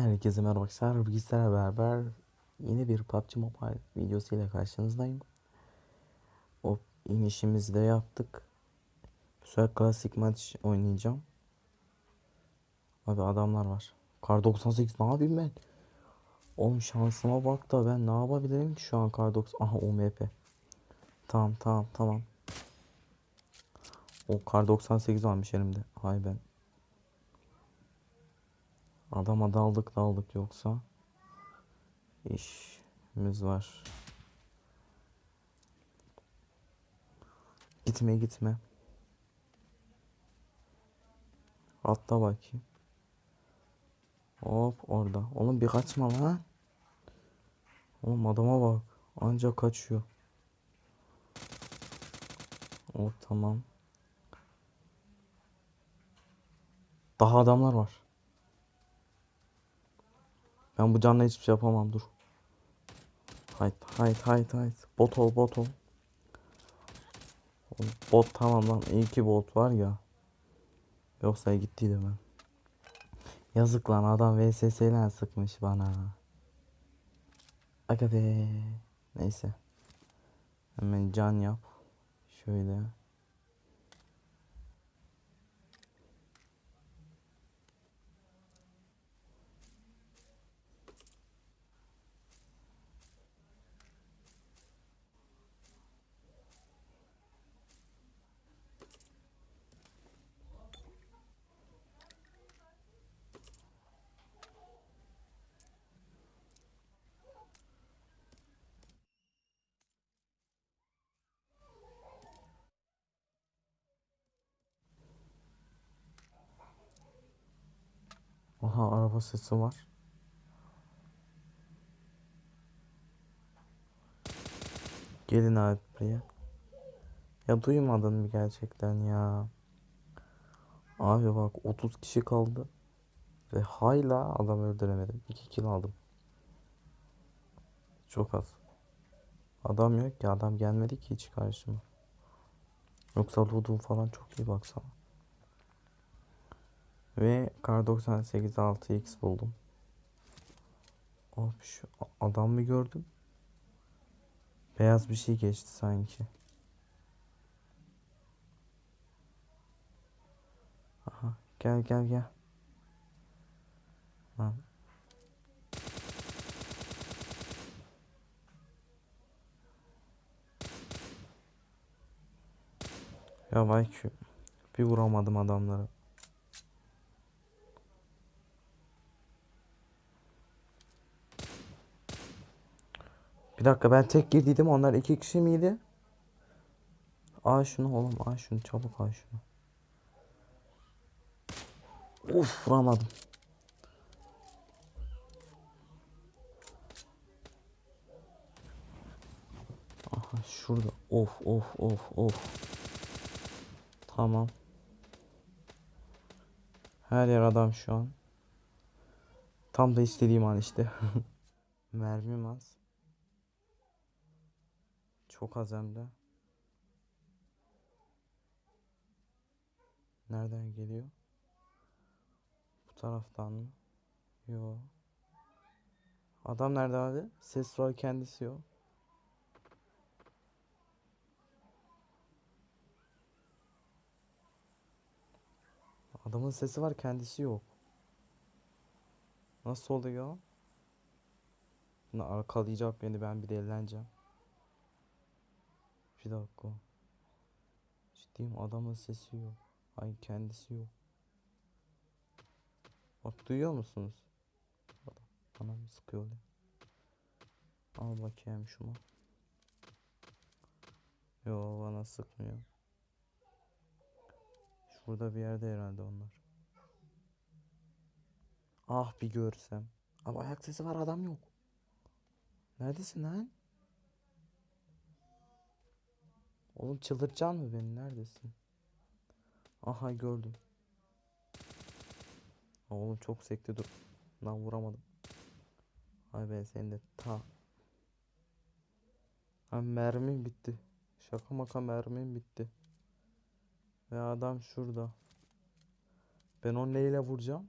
Herkese merhaba arkadaşlar. Bilgisayarla beraber yeni bir PUBG Mobile videosu ile karşınızdayım. O inişimizi de yaptık. Bu sefer klasik maç oynayacağım. Abi adamlar var. Kar 98 ne yapayım ben? Oğlum şansıma bak da ben ne yapabilirim ki şu an kar 90. Aha UMP. Tamam tamam tamam. O kar 98 varmış elimde. Hay ben. Adama daldık daldık yoksa işimiz var. Gitme gitme. Atla bakayım. Hop orada. Oğlum bir kaçma lan. Oğlum adama bak. Ancak kaçıyor. Hop tamam. Daha adamlar var. Ben bu canla hiçbir şey yapamam dur. Hayt hayt hayt hayt. Bot ol bot ol. Bot tamam lan. İyi ki bot var ya. Yoksa gittiydi ben. Yazık lan adam VSS ile sıkmış bana. Aga. Neyse. Hemen can yap. Şöyle. Aha araba sesi var. Gelin abi buraya. Ya duymadın mı gerçekten ya? Abi bak 30 kişi kaldı. Ve hala adam öldüremedim. 2 kill aldım. Çok az. Adam yok ki adam gelmedi ki hiç karşıma. Yoksa loot'um falan çok iyi baksana. Ve kar 98 6x buldum. Abi şu adam mı gördüm? Beyaz bir şey geçti sanki. Aha gel gel gel. Lan. Ya vay ki bir vuramadım adamları. Bir dakika ben tek girdiydim onlar iki kişi miydi? Al şunu oğlum al şunu çabuk al şunu. Uf vuramadım. Aha şurada. Of of of of. Tamam. Her yer adam şu an. Tam da istediğim an işte. Mermim az. Çok az hem de. Nereden geliyor? Bu taraftan mı? Yo. Adam nerede abi? Ses var kendisi yok. Adamın sesi var kendisi yok. Nasıl oluyor? Bunu arkalayacak beni ben bir delileneceğim. Bir dakika. Ciddiyim adamın sesi yok. Ay kendisi yok. Bak duyuyor musunuz? Adam bana mı sıkıyor öyle? Al bakayım şunu. Yo bana sıkmıyor. Şurada bir yerde herhalde onlar. Ah bir görsem. Ama ayak sesi var adam yok. Neredesin lan? Oğlum çıldırtacaksın mı beni? Neredesin? Aha gördüm. Oğlum çok sekti dur. Lan vuramadım. Ay ben seni de ta. Ha mermim bitti. Şaka maka mermim bitti. Ve adam şurada. Ben onu neyle vuracağım?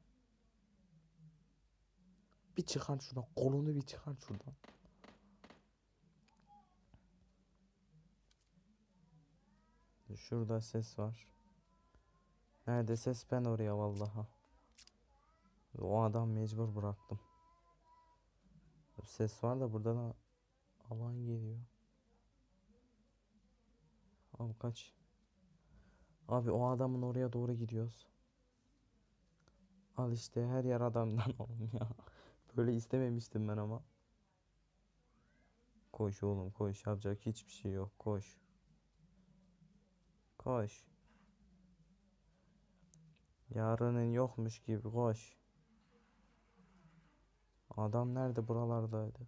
Bir çıkar şuradan. Kolunu bir çıkar şuradan. Şurada ses var. Nerede ses ben oraya vallaha. O adam mecbur bıraktım. Ses var da burada da alan geliyor. Abi kaç. Abi o adamın oraya doğru gidiyoruz. Al işte her yer adamdan oğlum ya. Böyle istememiştim ben ama. Koş oğlum koş yapacak hiçbir şey yok koş. Koş. Yarının yokmuş gibi koş. Adam nerede buralardaydı.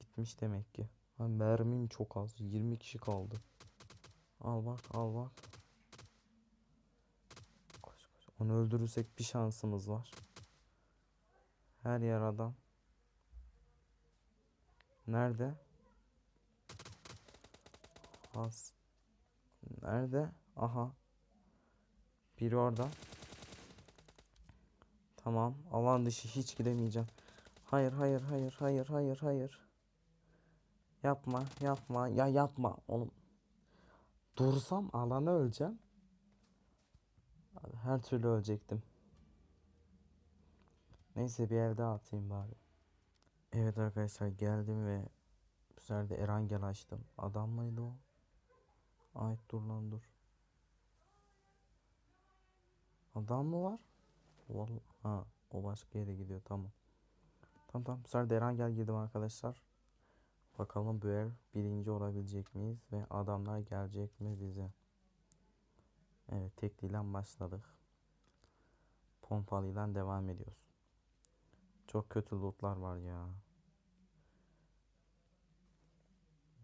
Gitmiş demek ki. Ha, mermim çok az. 20 kişi kaldı. Al bak al bak. Koş koş. Onu öldürürsek bir şansımız var. Her yer adam. Nerede? Has. Nerede? Aha. Biri orada. Tamam. Alan dışı hiç gidemeyeceğim. Hayır hayır hayır hayır hayır hayır. Yapma yapma ya yapma oğlum. Dursam alana öleceğim. Her türlü ölecektim. Neyse bir elde atayım bari. Evet arkadaşlar geldim ve bu sefer de Erangel açtım. Adam mıydı o? Ay dur lan dur. Adam mı var? Vallahi ha o başka yere gidiyor tamam. Tamam tamam bu sefer de Erangel girdim arkadaşlar. Bakalım bu el birinci olabilecek miyiz ve adamlar gelecek mi bize? Evet tekliyle başladık. Pompalıyla devam ediyoruz. Çok kötü lootlar var ya.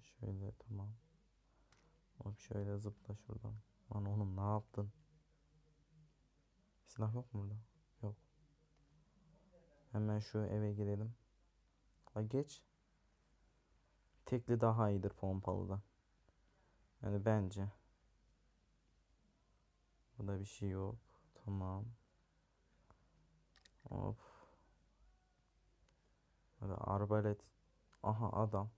Şöyle tamam. Hop şöyle zıpla şuradan. Lan oğlum ne yaptın? Silah yok mu burada? Yok. Hemen şu eve girelim. Ha geç. Tekli daha iyidir pompalıdan. Yani bence. Burada bir şey yok. Tamam. Hop. Hadi arbalet. Aha adam.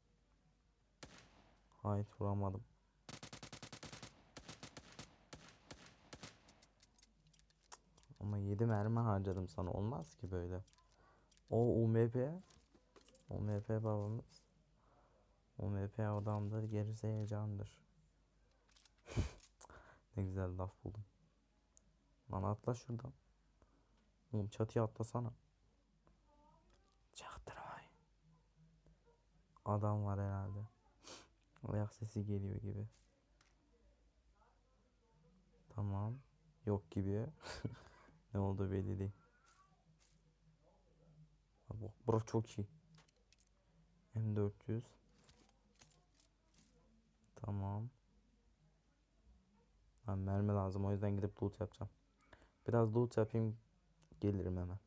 Hayır vuramadım. Ama 7 mermi harcadım sana. Olmaz ki böyle. O UMP. UMP babamız. UMP adamdır. Gerisi heyecandır. ne güzel laf buldum. Lan atla şuradan. Oğlum çatıya atlasana. Çaktırmayın. Adam var herhalde. Ayak sesi geliyor gibi. Tamam. Yok gibi. ne oldu belli değil. Abi, bura çok iyi. M400. Tamam. Ben mermi lazım o yüzden gidip loot yapacağım. Biraz loot yapayım gelirim hemen.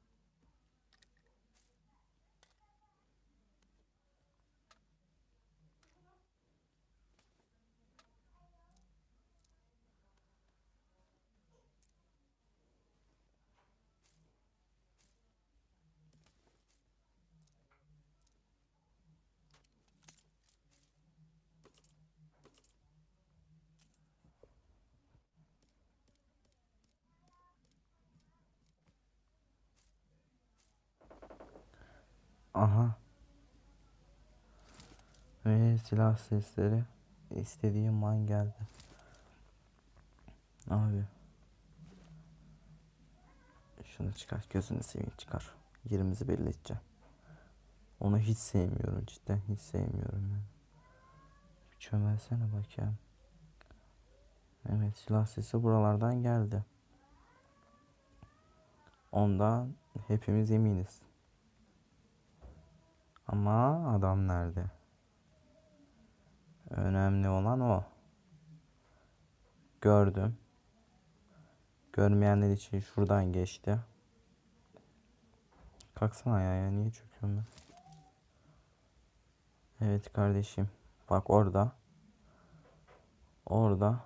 Aha. Ve silah sesleri. İstediğim man geldi. Abi. Şunu çıkar. Gözünü seveyim çıkar. Yerimizi belli edeceğim. Onu hiç sevmiyorum. Cidden hiç sevmiyorum yani. Bir çömelsene bakayım. Evet silah sesi buralardan geldi. Ondan hepimiz eminiz. Ama adam nerede? Önemli olan o. Gördüm. Görmeyenler için şuradan geçti. Kalksana ya, ya niye çöküyorum ben? Evet kardeşim. Bak orada. Orada.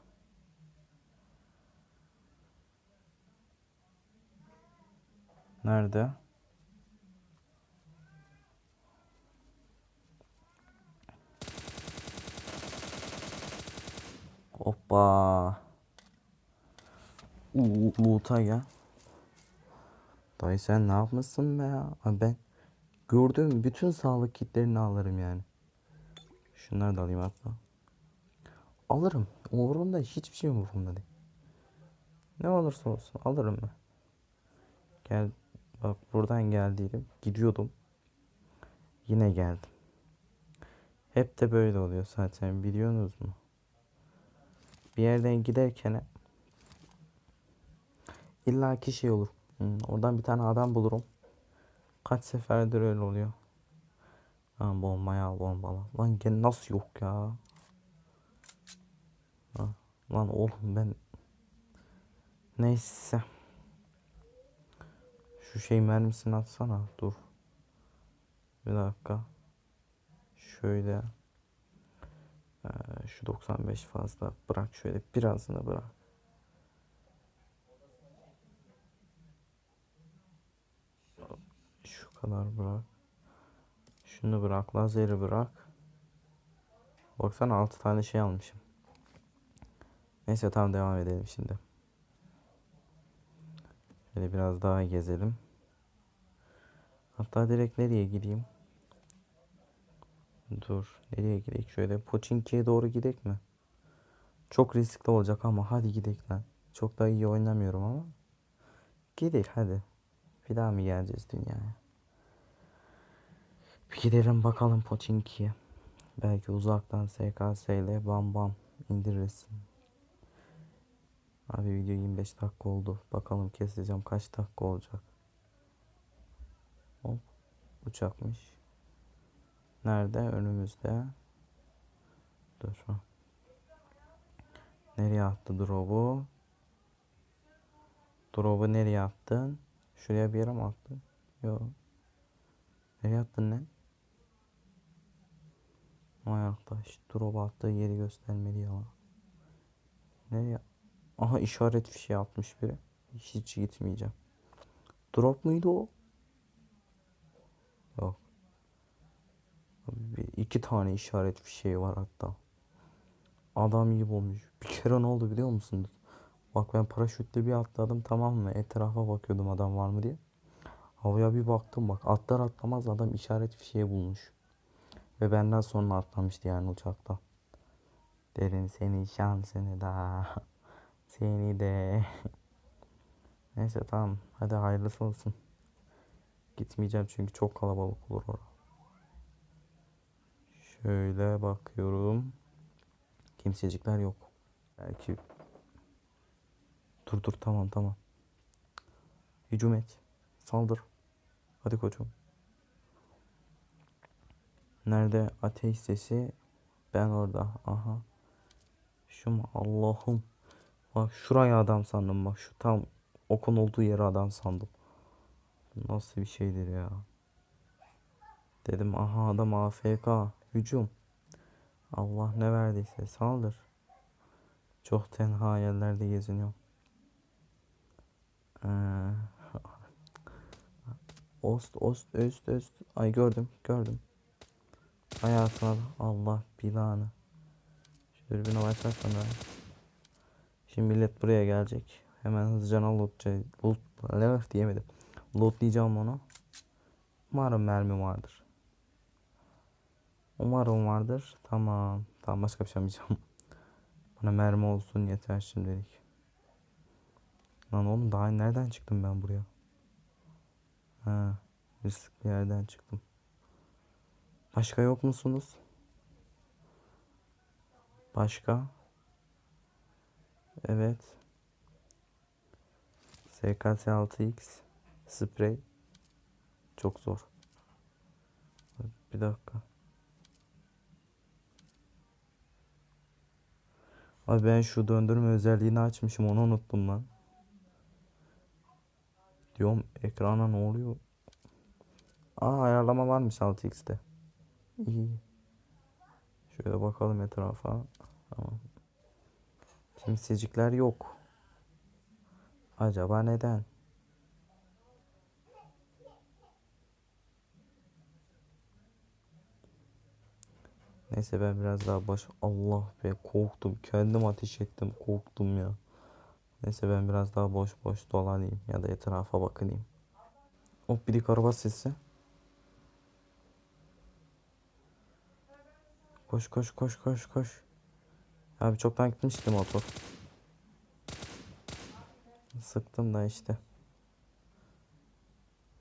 Nerede? Hoppa. Loot'a gel. Dayı sen ne yapmışsın be ya? Abi ben gördüğüm bütün sağlık kitlerini alırım yani. Şunları da alayım hatta. Alırım. Umurumda hiçbir şey umurumda değil. Ne olursa olsun alırım ben. Gel bak buradan geldiydim. Gidiyordum. Yine geldim. Hep de böyle oluyor zaten biliyorsunuz mu? Bir yerden giderken illa ki şey olur. Hmm, oradan bir tane adam bulurum. Kaç seferdir öyle oluyor. Ha, bomba ya bombala. Lan gene nasıl yok ya? Ha, lan oğlum ben Neyse. Şu şey mermisini atsana. Dur. Bir dakika. Şöyle. Ee, şu 95 fazla. Bırak şöyle birazını bırak. Şu kadar bırak. Şunu bırak. Lazeri bırak. Baksana 6 tane şey almışım. Neyse tamam devam edelim şimdi. Şöyle biraz daha gezelim. Hatta direkt nereye gideyim? Dur. Nereye gidelim? Şöyle Pochinki'ye doğru gidek mi? Çok riskli olacak ama hadi gidek lan. Çok da iyi oynamıyorum ama. Gidek hadi. Bir daha mı geleceğiz dünyaya? Bir gidelim bakalım Pochinki'ye. Belki uzaktan SKS ile bam bam indiririz. Abi video 25 dakika oldu. Bakalım keseceğim kaç dakika olacak. Hop. Uçakmış. Nerede? Önümüzde. Dur. Nereye attı drop'u? Drop'u nereye attın? Şuraya bir yere mi attın? Yok. Nereye attın lan? Vay arkadaş. Drop attığı yeri göstermedi ya. Nereye? Aha işaret fişeği atmış biri. Hiç gitmeyeceğim. Drop muydu o? Yok. Bir, iki tane işaret fişeği var hatta. Adam gibi olmuş. Bir kere ne oldu biliyor musunuz? Bak ben paraşütle bir atladım tamam mı? Etrafa bakıyordum adam var mı diye. Havaya bir baktım bak atlar atlamaz adam işaret fişeği bulmuş. Ve benden sonra atlamıştı yani uçakta. Dedim senin şansını da. Seni de. Neyse tamam. Hadi hayırlısı olsun. Gitmeyeceğim çünkü çok kalabalık olur orada. Şöyle bakıyorum. Kimsecikler yok. Belki Dur dur tamam tamam. Hücum et. Saldır. Hadi koçum. Nerede ateş sesi? Ben orada. Aha. Şu mu? Allah'ım. Bak şuraya adam sandım bak. Şu tam okun olduğu yere adam sandım. Nasıl bir şeydir ya. Dedim aha adam AFK. Hücum. Allah ne verdiyse saldır. Çok tenha yerlerde geziniyorum. Ee, ost ost öst öst. Ay gördüm gördüm. Hayatına Allah bilanı. Şu dürbünü başlatsana. Şimdi millet buraya gelecek. Hemen hızlıca loot, loot diyemedim. Lootlayacağım onu. Umarım mermi vardır. Umarım vardır. Tamam. Tamam başka bir şey yapmayacağım. Bana mermi olsun yeter şimdilik. Lan oğlum daha nereden çıktım ben buraya? Ha, riskli yerden çıktım. Başka yok musunuz? Başka? Evet. SKS 6X sprey çok zor. Bir dakika. Abi ben şu döndürme özelliğini açmışım onu unuttum lan. Diyorum ekrana ne oluyor? Aa ayarlama varmış 6x'te. İyi. Şöyle bakalım etrafa. Tamam. Kimsecikler yok. Acaba neden? Neyse ben biraz daha baş... Allah be korktum. Kendim ateş ettim. Korktum ya. Neyse ben biraz daha boş boş dolanayım ya da etrafa bakınayım. Hop bir araba sesi. Koş koş koş koş koş. Abi çoktan gitmişti motor. Sıktım da işte.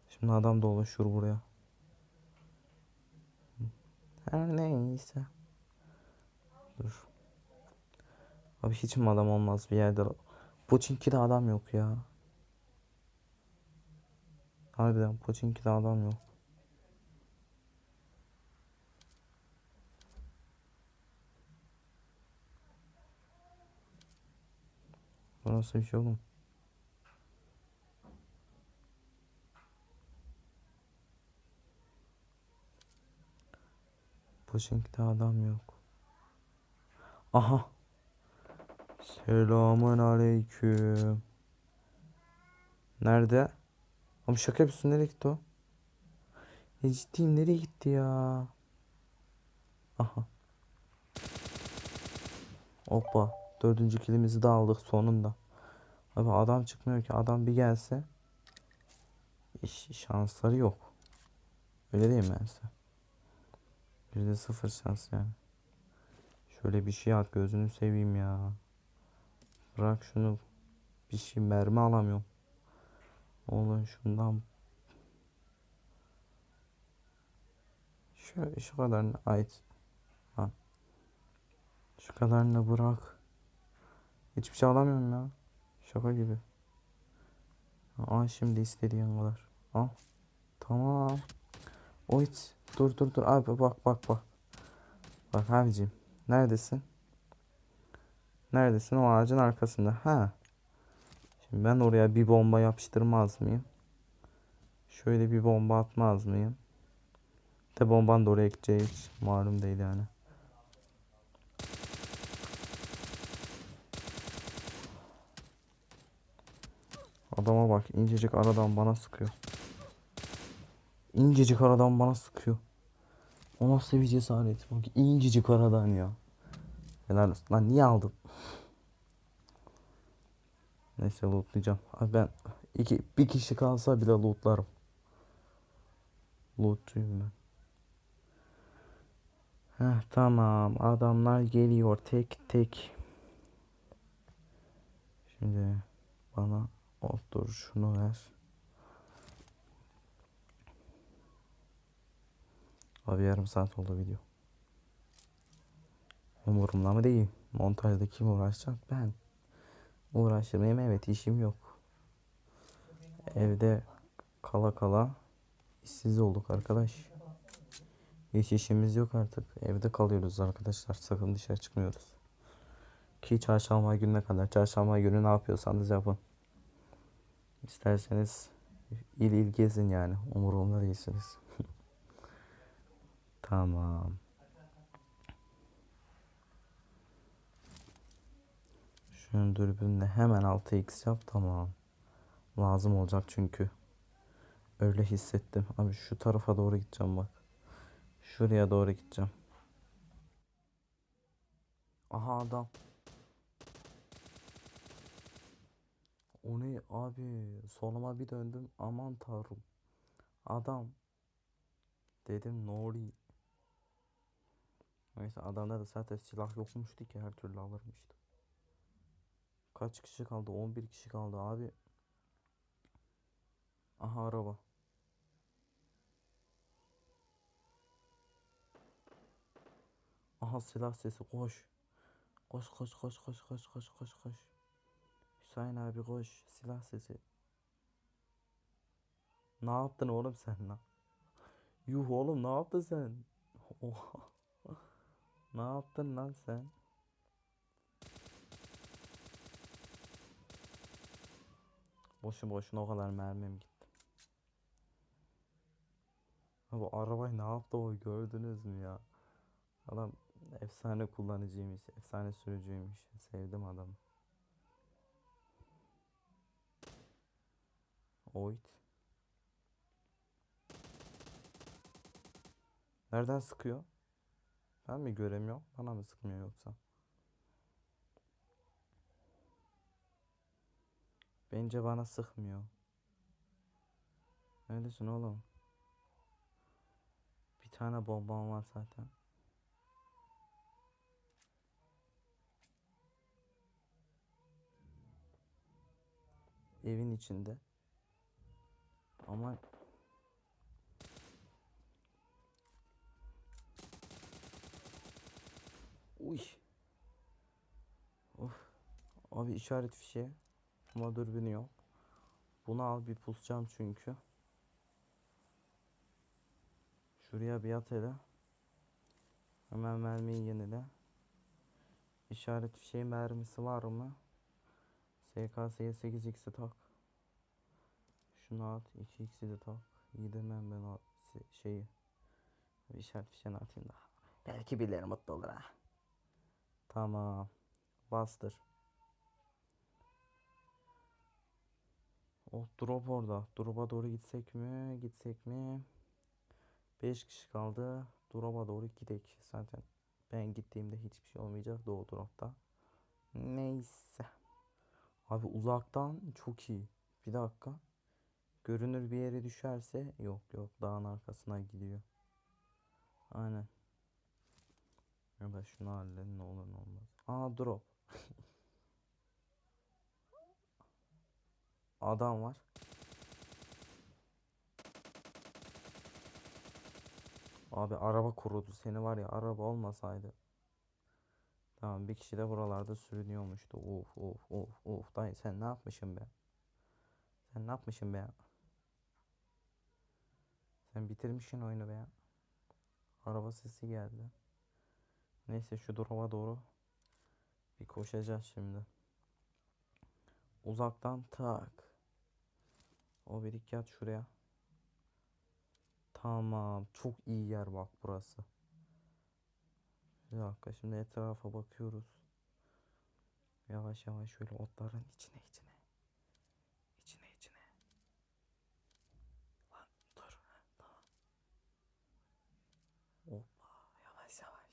Şimdi adam dolaşıyor buraya. Her neyse. Dur. Abi hiç mi adam olmaz bir yerde? Pochinki'de adam yok ya. Harbiden Pochinki'de adam yok. Bu nasıl bir şey oğlum? Pochinki'de adam yok. Aha. Selamun aleyküm. Nerede? Ama şaka yapıyorsun nereye gitti o? Ne ciddiyim nereye gitti ya? Aha. Hoppa. Dördüncü kilimizi de aldık sonunda. Abi adam çıkmıyor ki. Adam bir gelse. iş şansları yok. Öyle değil mi ben? Yüzde sıfır şans yani. Şöyle bir şey at gözünü seveyim ya. Bırak şunu. Bir şey mermi alamıyorum. Oğlum şundan. Şu, şu kadarını ait. Ha. Şu kadarını bırak. Hiçbir şey alamıyorum ya. Şaka gibi. Aa şimdi istediğin kadar. Al. Tamam. Oyt. Dur dur dur. Abi bak bak bak. Bak abicim. Neredesin? Neredesin? O ağacın arkasında. Ha. Şimdi ben oraya bir bomba yapıştırmaz mıyım? Şöyle bir bomba atmaz mıyım? De bomban da oraya gideceği hiç malum değil yani. Adama bak incecik aradan bana sıkıyor. İncecik aradan bana sıkıyor. O nasıl bir cesaret? Bak incecik aradan ya. Helal olsun. Lan niye aldın? Neyse lootlayacağım. Abi ben iki, bir kişi kalsa bile lootlarım. Lootçuyum ben. Heh, tamam. Adamlar geliyor tek tek. Şimdi bana otur şunu ver. Abi yarım saat oldu video. Umurumda mı değil. Montajda kim uğraşacak? Ben. Uğraşmayayım evet işim yok. Evde kala kala işsiz olduk arkadaş. Hiç işimiz yok artık. Evde kalıyoruz arkadaşlar. Sakın dışarı çıkmıyoruz. Ki çarşamba gününe kadar. Çarşamba günü ne yapıyorsanız yapın. İsterseniz il il gezin yani. Umurumda değilsiniz. Tamam. Şunun dürbünle hemen 6x yap tamam. Lazım olacak çünkü. Öyle hissettim. Abi şu tarafa doğru gideceğim bak. Şuraya doğru gideceğim. Aha adam. O ne abi? Soluma bir döndüm. Aman tanrım. Adam. Dedim ne oluyor? Neyse adamda da zaten silah yokmuştu ki her türlü alırmıştı. Kaç kişi kaldı? 11 kişi kaldı abi. Aha araba. Aha silah sesi koş. Koş koş koş koş koş koş koş koş. Hüseyin abi koş. Silah sesi. Ne yaptın oğlum sen lan? Yuh oğlum ne yaptın sen? Oha. Ne yaptın lan sen? Boşu boşuna o kadar mermim gitti. Bu arabayı ne yaptı o gördünüz mü ya? Adam efsane kullanıcıymış, efsane sürücüymüş. Sevdim adamı. Oyt. Nereden sıkıyor? Ben mi göremiyorum? Bana mı sıkmıyor yoksa? Bence bana sıkmıyor. Neredesin oğlum? Bir tane bombam var zaten. Evin içinde. Ama Uy. Of. Abi işaret fişeği. Ama dürbünü yok. Bunu al bir pusacağım çünkü. Şuraya bir at hele. Hemen mermiyi yenile. İşaret fişeği mermisi var mı? SKS'ye 8x'i tak. Şunu at. 2x'i de tak. İyi demem ben o şeyi. Bir işaret fişeğini atayım da. Belki birileri mutlu olur ha. Tamam. Bastır. Oh drop orada. Drop'a doğru gitsek mi? Gitsek mi? 5 kişi kaldı. Drop'a doğru gidek. Zaten ben gittiğimde hiçbir şey olmayacak o drop'ta. Neyse. Abi uzaktan çok iyi. Bir dakika. Görünür bir yere düşerse yok yok dağın arkasına gidiyor. Aynen. Ya ben şunu halledin ne olur ne olmaz. Aa drop. Adam var. Abi araba kurudu seni var ya araba olmasaydı. Tamam bir kişi de buralarda sürünüyormuştu. Of of of of dayı sen ne yapmışsın be? Sen ne yapmışsın be? Sen bitirmişsin oyunu be. Araba sesi geldi. Neyse şu duruma doğru bir koşacağız şimdi. Uzaktan tak. O bir iki at şuraya. Tamam. Çok iyi yer bak burası. Bir dakika şimdi etrafa bakıyoruz. Yavaş yavaş şöyle otların içine. İçine içine. Lan dur. ha, Tamam. Hoppa yavaş yavaş.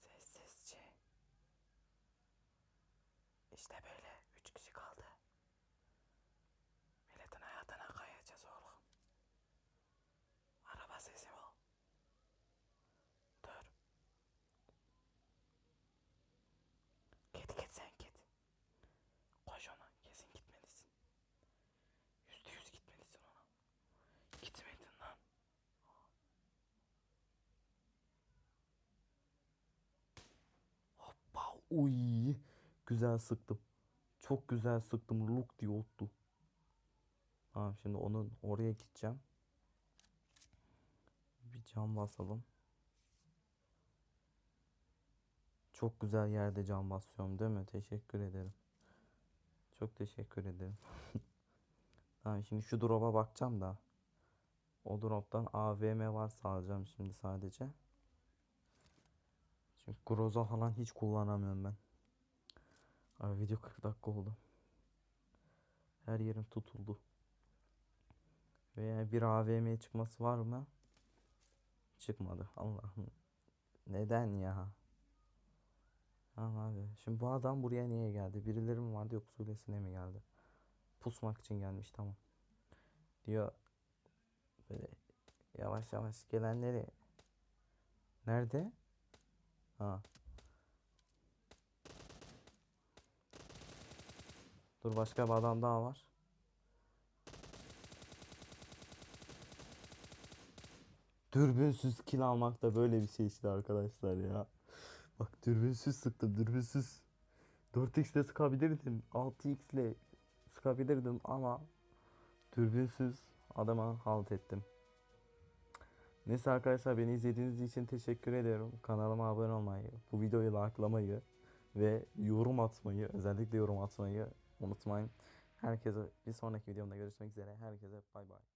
Sessizce. İşte böyle üç kişi kaldı. Milletin hayatına kayacağız oğlum. Araba sesi o. Dur. Git git sen git. Koş ona. Kesin gitmelisin. Yüzde yüz gitmelisin ona. Gitmedin lan. Hoppa. Uy. Güzel sıktım. Çok güzel sıktım. Look diye ottu. Tamam şimdi onun oraya gideceğim. Bir cam basalım. Çok güzel yerde cam basıyorum değil mi? Teşekkür ederim. Çok teşekkür ederim. Tamam şimdi şu drop'a bakacağım da. O drop'tan AVM varsa alacağım şimdi sadece. Çünkü Groza falan hiç kullanamıyorum ben. Abi video 40 dakika oldu. Her yerim tutuldu. Veya bir AVM çıkması var mı? Çıkmadı. Allah'ım. Neden ya? Tamam abi. Şimdi bu adam buraya niye geldi? Birileri mi vardı yoksa öylesine mi geldi? Pusmak için gelmiş tamam. Diyor böyle yavaş yavaş gelenleri nerede? Ha. Dur başka bir adam daha var. Dürbünsüz kill almak da böyle bir şey işte arkadaşlar ya. Bak dürbünsüz sıktım dürbünsüz. 4x ile sıkabilirdim. 6x ile sıkabilirdim ama dürbünsüz adama halt ettim. Neyse arkadaşlar beni izlediğiniz için teşekkür ediyorum. Kanalıma abone olmayı, bu videoyu likelamayı ve yorum atmayı, özellikle yorum atmayı unutmayın. Herkese bir sonraki videomda görüşmek üzere. Herkese bay bay.